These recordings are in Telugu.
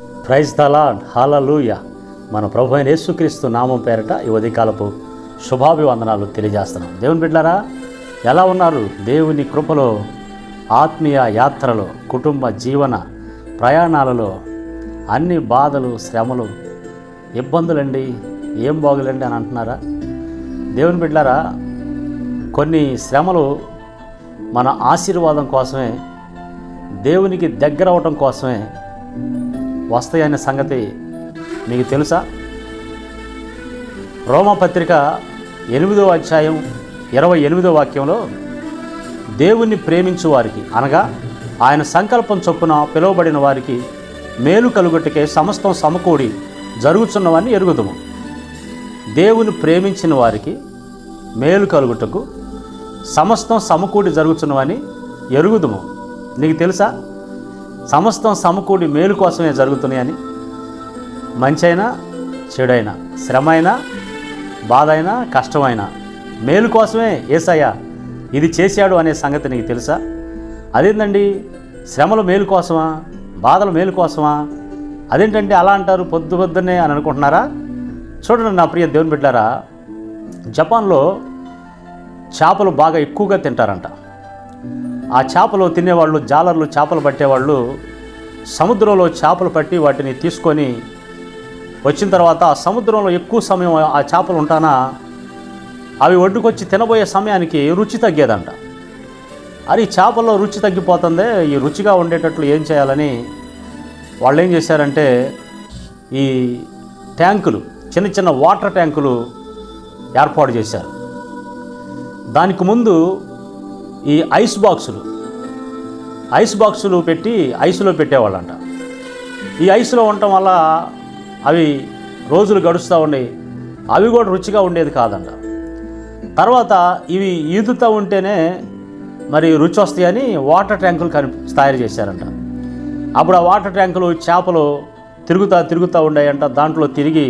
ప్రైజ్ దలాడ్ హాలూయ మన ప్రభు అయిన యేసుక్రీస్తు నామం పేరట ఈ ఉదయకాలపు శుభాభివందనాలు తెలియజేస్తున్నాం. దేవుని బిడ్డారా ఎలా ఉన్నారు? దేవుని కృపలో ఆత్మీయ యాత్రలో కుటుంబ జీవన ప్రయాణాలలో అన్ని బాధలు శ్రమలు ఇబ్బందులండి ఏం బాగులండి అని అంటున్నారా? దేవుని బిడ్డారా కొన్ని శ్రమలు మన ఆశీర్వాదం కోసమే దేవునికి దగ్గర అవటం కోసమే వస్తాయనే సంగతి మీకు తెలుసా? రోమపత్రిక ఎనిమిదో అధ్యాయం ఇరవై ఎనిమిదో వాక్యంలో దేవుణ్ణి ప్రేమించు వారికి అనగా ఆయన సంకల్పం చొప్పున పిలువబడిన వారికి మేలు కలుగుటకే సమస్తం సమకూడి జరుగుతున్నవని ఎరుగుదము. దేవుని ప్రేమించిన వారికి మేలు కలుగుటకు సమస్తం సమకూడి జరుగుతున్నవని ఎరుగుదుము. నీకు తెలుసా? సమస్తం సమకూడి మేలు కోసమే జరుగుతున్నాయని. మంచైనా చెడైనా శ్రమ అయినా బాధ అయినా కష్టమైనా మేలు కోసమే ఏసయ్య ఇది చేశాడు అనే సంగతి నీకు తెలుసా? అదేంటండి శ్రమలు మేలు కోసమా? బాధలు మేలు కోసమా? అదేంటంటే అలా అంటారు పొద్దు పొద్దున్నే అని అనుకుంటున్నారా? చూడండి నా ప్రియ దేవుని బిడ్డారా జపాన్లో చేపలు బాగా ఎక్కువగా తింటారంట. ఆ చేపలు తినేవాళ్ళు జాలర్లు చేపలు పట్టేవాళ్ళు సముద్రంలో చేపలు పట్టి వాటిని తీసుకొని వచ్చిన తర్వాత ఆ సముద్రంలో ఎక్కువ సమయం ఆ చేపలు ఉంటానా? అవి ఒడ్డుకొచ్చి తినబోయే సమయానికి రుచి తగ్గేదంట. అది ఈ చేపల్లో రుచి తగ్గిపోతుందే ఈ రుచిగా ఉండేటట్లు ఏం చేయాలని వాళ్ళు ఏం చేశారంటే ఈ ట్యాంకులు చిన్న చిన్న వాటర్ ట్యాంకులు ఏర్పాటు చేశారు. దానికి ముందు ఈ ఐస్ బాక్సులు. ఐస్ బాక్సులు పెట్టి ఐస్లో పెట్టేవాళ్ళంట. ఈ ఐస్లో ఉండటం వల్ల అవి రోజులు గడుస్తూ ఉండేవి అవి కూడా రుచిగా ఉండేది కాదంట. తర్వాత ఇవి ఈదుతూ ఉంటేనే మరి రుచి వస్తాయని వాటర్ ట్యాంకులు కని తయారు చేశారంట. అప్పుడు ఆ వాటర్ ట్యాంకులు చేపలు తిరుగుతూ తిరుగుతూ ఉండేయంట దాంట్లో తిరిగి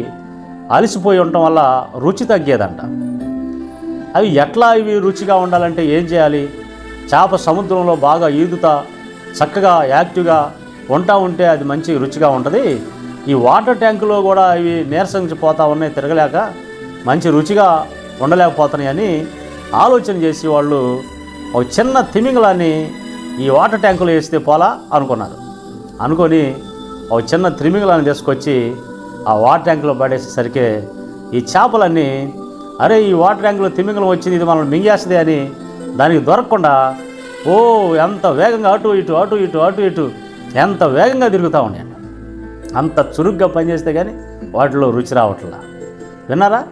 అలసిపోయి ఉండటం వల్ల రుచి తగ్గేదంట. అవి ఎట్లా ఇవి రుచిగా ఉండాలంటే ఏం చేయాలి? చేప సముద్రంలో బాగా ఈదుతా చక్కగా యాక్టివ్గా ఉంటా ఉంటే అది మంచి రుచిగా ఉంటుంది. ఈ వాటర్ ట్యాంకులో కూడా ఇవి నీరసించిపోతా ఉన్నాయి తిరగలేక మంచి రుచిగా ఉండలేకపోతున్నాయని ఆలోచన చేసి వాళ్ళు ఒక చిన్న తిమింగలాన్ని ఈ వాటర్ ట్యాంకులో వేస్తే పోలా అనుకున్నారు. అనుకొని ఒక చిన్న తిమింగలాన్ని తీసుకొచ్చి ఆ వాటర్ ట్యాంకులో పడేసేసరికి ఈ చేపలన్నీ అరే ఈ వాటర్ ట్యాంకులో తిమింగలం వచ్చింది ఇది మనల్ని మింగేస్తుంది అని దానికి దొరకకుండా ఓ ఎంత వేగంగా అటు ఇటు అటు ఇటు అటు ఇటు ఎంత వేగంగా తిరుగుతూ ఉన్నాయండి అంత చురుగ్గా పనిచేస్తే కానీ వాటిలో రుచి రావట్లా. విన్నారా?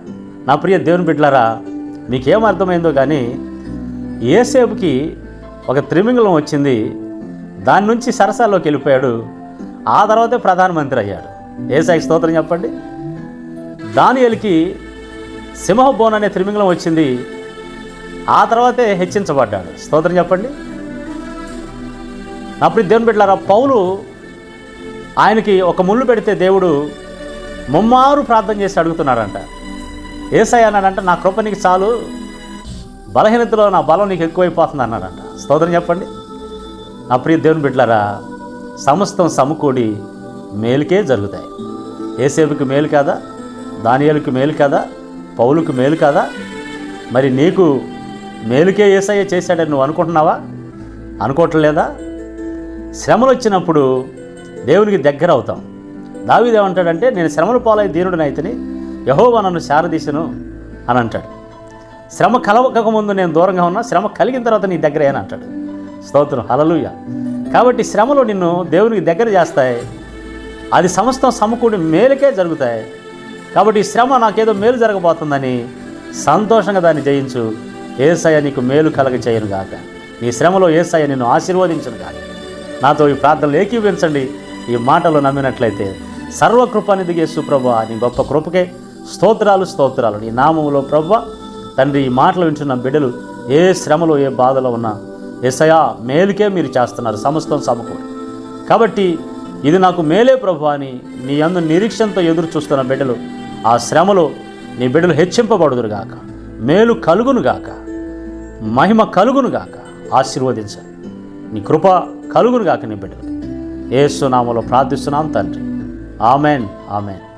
నా ప్రియ దేవుని బిడ్డలారా మీకేం అర్థమైందో కానీ ఏసేపుకి ఒక త్రిమింగలం వచ్చింది. దాని నుంచి సరసాల్లోకి వెళ్ళిపోయాడు. ఆ తర్వాతే ప్రధానమంత్రి అయ్యాడు. ఏసాయి స్తోత్రం చెప్పండి. దానియలకి సింహబోన్ అనే త్రిమింగలం వచ్చింది. ఆ తర్వాతే హెచ్చించబడ్డాడు. స్తోత్రం చెప్పండి. అప్పుడు దేవుని బిడ్డలారా పౌలు ఆయనకి ఒక ముళ్ళు పెడితే దేవుడు ముమ్మారు ప్రార్థన చేసి అడుగుతున్నాడంట. ఏసయ్య అన్నాడంట నా కృప నీకు చాలు బలహీనతలో నా బలం నీకు ఎక్కువైపోతుంది అన్నాడంట. స్తోత్రం చెప్పండి. నా ప్రియ దేవుని బిడ్డలారా సమస్తం సమకూడి మేలుకే జరుగుతాయి. ఏసేపుకి మేలు కాదా? దానియాలకి మేలు కాదా? పౌలకు మేలు కాదా? మరి నీకు మేలుకే ఏసయ్య చేశాడని నువ్వు అనుకుంటున్నావా? అనుకోవట్లేదా? శ్రమలు వచ్చినప్పుడు దేవునికి దగ్గర అవుతాం. దావిదేమంటాడంటే నేను శ్రమలు పాలై దీనుడినైతని యహోవా నన్ను శారదీశను అని అంటాడు. శ్రమ కలవక ముందు నేను దూరంగా ఉన్నా శ్రమ కలిగిన తర్వాత నీ దగ్గర అని అంటాడు. స్తోత్రం. హలలుయ కాబట్టి శ్రమలు నిన్ను దేవునికి దగ్గర చేస్తాయి. అది సమస్తం సమకూడి మేలుకే జరుగుతాయి. కాబట్టి ఈ శ్రమ నాకేదో మేలు జరగబోతుందని సంతోషంగా దాన్ని జయించు. ఏసయ నీకు మేలు కలగ చేయను గాక. నీ శ్రమలో ఏసయ నిన్ను ఆశీర్వదించను గాక. నాతో ఈ ప్రార్థనలు ఏకీవించండి ఈ మాటలు నమ్మినట్లయితే సర్వకృపానిధికి యేసు ప్రభు నీ గొప్ప కృపకే స్తోత్రాలు స్తోత్రాలు. నీ నామములో ప్రభు తండ్రి ఈ మాటలు వింటున్న బిడ్డలు ఏ శ్రమలో ఏ బాధలో ఉన్నా ఎసయా మేలుకే మీరు చేస్తున్నారు సమస్తం సమకూడి కాబట్టి ఇది నాకు మేలే ప్రభు అని నీ అందు నిరీక్షణతో ఎదురు చూస్తున్న బిడ్డలు ఆ శ్రమలో నీ బిడ్డలు హెచ్చింపబడుదురుగాక మేలు కలుగునుగాక మహిమ కలుగునుగాక ఆశీర్వదించండి. నీ కృప కలుగునుగాక నీ బిడ్డలకి ఏసునామలో ప్రార్థిస్తున్నాం తండ్రి. Amen amen.